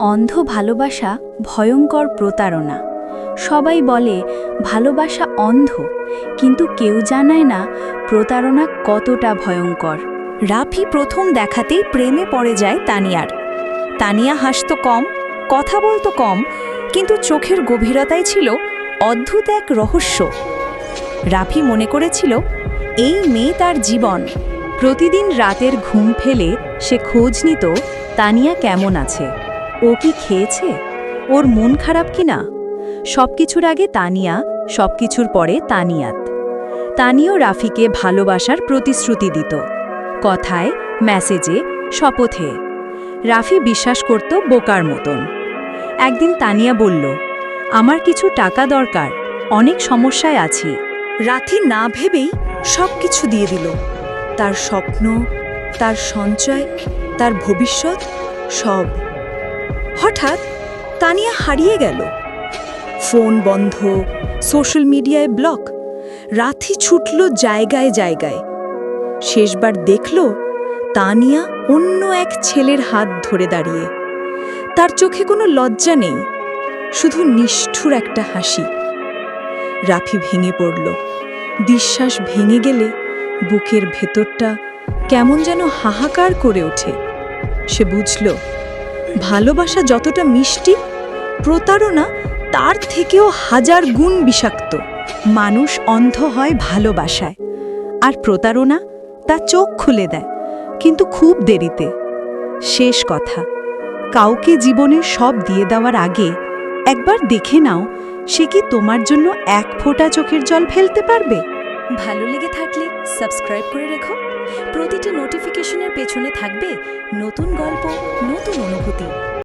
অন্ধ ভালোবাসা ভয়ঙ্কর প্রতারণা। সবাই বলে, ভালোবাসা অন্ধ। কিন্তু কেউ জানায় না, প্রতারণা কতটা ভয়ঙ্কর। রাফি প্রথম দেখাতেই প্রেমে পড়ে যায় তানিয়ার। তানিয়া হাসত কম, কথা বলতো কম, কিন্তু চোখের গভীরতায় ছিল অদ্ভুত এক রহস্য। রাফি মনে করেছিল, এই মেয়ে তার জীবন। প্রতিদিন রাতের ঘুম ফেলে সে খোঁজ নিত, তানিয়া কেমন আছে? ও কি খেয়েছে? ওর মন খারাপ কি না? সব কিছুর আগে তানিয়া সব কিছুর পরে তানিয়াত। তানিও রাফিকে ভালোবাসার প্রতিশ্রুতি দিত। কথায়, মেসেজে, শপথে। রাফি বিশ্বাস করত বোকার মতন। একদিন তানিয়া বলল, আমার কিছু টাকা দরকার, অনেক সমস্যায় আছি। রাথি না ভেবেই সব কিছু দিয়ে দিল। তার স্বপ্ন, তার সঞ্চয়, তার ভবিষ্যৎ সব হঠাৎ তানিয়া হারিয়ে গেল। ফোন বন্ধ, সোশ্যাল মিডিয়ায় ব্লক রাথি ছুটল জায়গায় জায়গায়। শেষবার দেখল তানিয়া অন্য এক ছেলের হাত ধরে দাঁড়িয়ে। তার চোখে কোনো লজ্জা নেই, শুধু নিষ্ঠুর একটা হাসি। রাফি ভেঙে পড়ল। বিশ্বাস ভেঙে গেলে বুকের ভেতরটা কেমন যেন হাহাকার করে ওঠে। সে বুঝল ভালোবাসা যতটা মিষ্টি, প্রতারণা তার থেকেও হাজার গুণ বিষাক্ত। মানুষ অন্ধ হয় ভালোবাসায়, আর প্রতারণা তা চোখ খুলে দেয়, কিন্তু খুব দেরিতে। শেষ কথা, কাউকে জীবনে সব দিয়ে দেওয়ার আগে একবার দেখে নাও সে কি তোমার জন্য এক ফোঁটা চোখের জল ফেলতে পারবে? ভালো লেগে থাকলে সাবস্ক্রাইব করে রেখো। প্রতিটি নোটিফিকেশনের পেছনে থাকবে নতুন গল্প নতুন অনুভূতি।